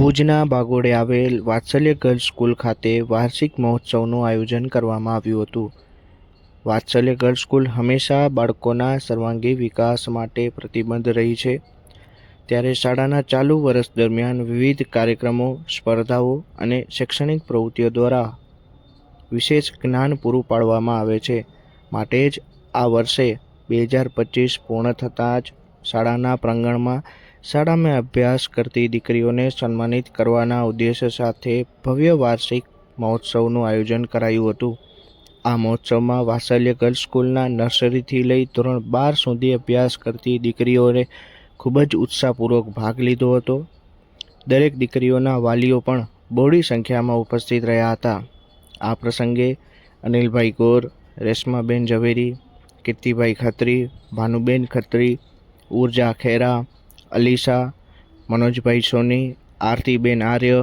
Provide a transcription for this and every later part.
ભુજના બાગોડે આવેલ વાત્સલ્ય girls school ખાતે વાર્ષિક મહોત્સવનું આયોજન કરવામાં આવ્યું હતું. વાત્સલ્ય ગર્લ્સ સ્કૂલ હંમેશા બાળકોના સર્વાંગી વિકાસ માટે પ્રતિબદ્ધ રહી છે. ત્યારે શાળાના ચાલુ વર્ષ દરમિયાન વિવિધ કાર્યક્રમો, સ્પર્ધાઓ અને શૈક્ષણિક પ્રવૃત્તિઓ દ્વારા વિશેષ જ્ઞાન પૂરું પાડવામાં આવે છે. માટે જ આ વર્ષે બે હજાર પચીસ પૂર્ણ થતાં જ શાળાના પ્રાંગણમાં શાળામાં અભ્યાસ કરતી દીકરીઓને સન્માનિત કરવાના ઉદ્દેશ્ય સાથે ભવ્ય વાર્ષિક મહોત્સવનું આયોજન કરાયું હતું. આ મહોત્સવમાં વાત્સલ્ય ગર્લ્સ સ્કૂલના નર્સરીથી લઈ ધોરણ બાર સુધી અભ્યાસ કરતી દીકરીઓએ ખૂબ જ ઉત્સાહપૂર્વક ભાગ લીધો હતો. દરેક દીકરીઓના વાલીઓ પણ બહોળી સંખ્યામાં ઉપસ્થિત રહ્યા હતા. આ પ્રસંગે અનિલભાઈ ગોર, રેશમાબેન ઝવેરી, કીર્તિભાઈ ખત્રી, ભાનુબેન ખત્રી, ઊર્જા ખેરા અલીશા, મનોજભાઈ સોની, આરતીબેન આર્ય,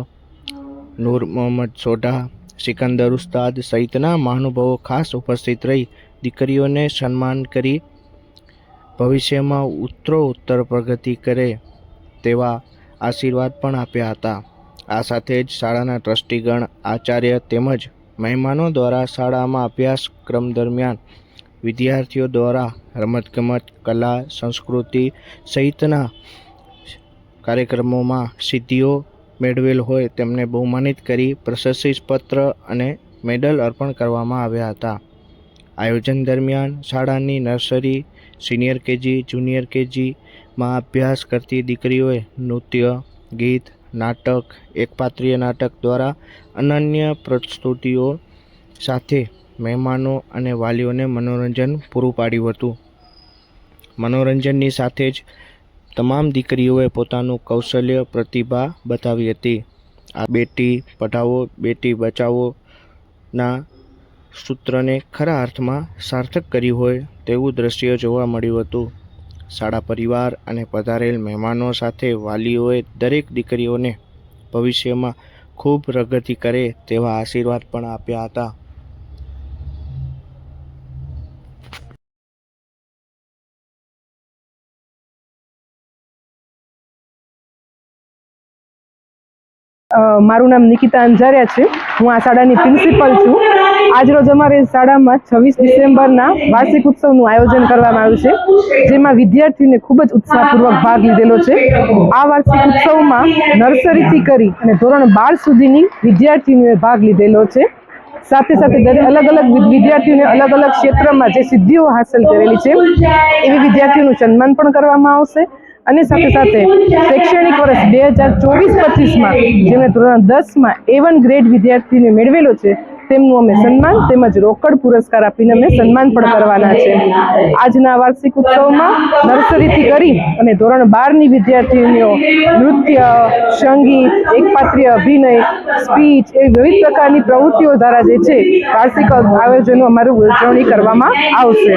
નૂર મોહમ્મદ સોઢા, સિકંદર ઉસ્તાદ સહિતના મહાનુભાવો ખાસ ઉપસ્થિત રહી દીકરીઓને સન્માન કરી ભવિષ્યમાં ઉત્તરોત્તર પ્રગતિ કરે તેવા આશીર્વાદ પણ આપ્યા હતા. આ સાથે જ શાળાના ટ્રસ્ટીગણ, આચાર્ય તેમજ મહેમાનો દ્વારા શાળામાં અભ્યાસક્રમ દરમિયાન વિદ્યાર્થીઓ દ્વારા રમતગમત, કલા, સંસ્કૃતિ સહિતના કાર્યક્રમોમાં સિદ્ધિઓ મેળવેલ હોય તેમને બહુમાનિત કરી પ્રશસ્તિપત્ર અને મેડલ અર્પણ કરવામાં આવ્યા હતા. આયોજન દરમિયાન શાળાની નર્સરી, સિનિયર કેજી, જુનિયર કેજીમાં અભ્યાસ કરતી દીકરીઓએ નૃત્ય, ગીત, નાટક એકપાત્રીય નાટક દ્વારા અનન્ય પ્રસ્તુતિઓ સાથે મહેમાનો અને વાલીઓને મનોરંજન પૂરું પાડ્યું હતું. મનોરંજનની સાથે જ તમામ દીકરીઓએ પોતાનું કૌશલ્ય પ્રતિભા બતાવી હતી. આ બેટી પઢાવો, બેટી બચાવોના સૂત્રને ખરા અર્થમાં સાર્થક કર્યું હોય તેવું દ્રશ્ય જોવા મળ્યું હતું. શાળા પરિવાર અને પધારેલ મહેમાનો સાથે વાલીઓએ દરેક દીકરીઓને ભવિષ્યમાં ખૂબ પ્રગતિ કરે તેવા આશીર્વાદ પણ આપ્યા હતા. મારું નામ નિકિતા અંજારિયા છે. હું આ શાળાની પ્રિન્સિપલ છું. આજરોજ અમારી શાળામાં છવ્વીસ ડિસેમ્બરના વાર્ષિક ઉત્સવનું આયોજન કરવામાં આવ્યું છે, જેમાં વિદ્યાર્થીઓને ખૂબ જ ઉત્સાહપૂર્વક ભાગ લીધેલો છે. આ વાર્ષિક ઉત્સવમાં નર્સરીથી કરી અને ધોરણ બાર સુધીની વિદ્યાર્થીઓએ ભાગ લીધેલો છે. સાથે સાથે દરેક અલગ અલગ વિદ્યાર્થીઓને અલગ અલગ ક્ષેત્રમાં જે સિદ્ધિઓ હાંસલ કરેલી છે, એવી વિદ્યાર્થીઓનું સન્માન પણ કરવામાં આવશે. અને સાથે સાથે શૈક્ષણિક વર્ષ બે હજાર ચોવીસ પચીસમાં જેમણે ધોરણ દસમાં એ વન ગ્રેડ વિદ્યાર્થીને મેળવેલો છે, તેમનું અમે સન્માન તેમજ રોકડ પુરસ્કાર આપીને અમે સન્માન પણ કરવાના છે. આજના વાર્ષિક ઉત્સવમાં નર્સરીથી કરી અને ધોરણ બારની વિદ્યાર્થીનીઓ નૃત્ય, સંગીત, એકપાત્રીય અભિનય, સ્પીચ એવી વિવિધ પ્રકારની પ્રવૃત્તિઓ દ્વારા જે છે, વાર્ષિક આયોજનો અમારું ઉજવણી કરવામાં આવશે.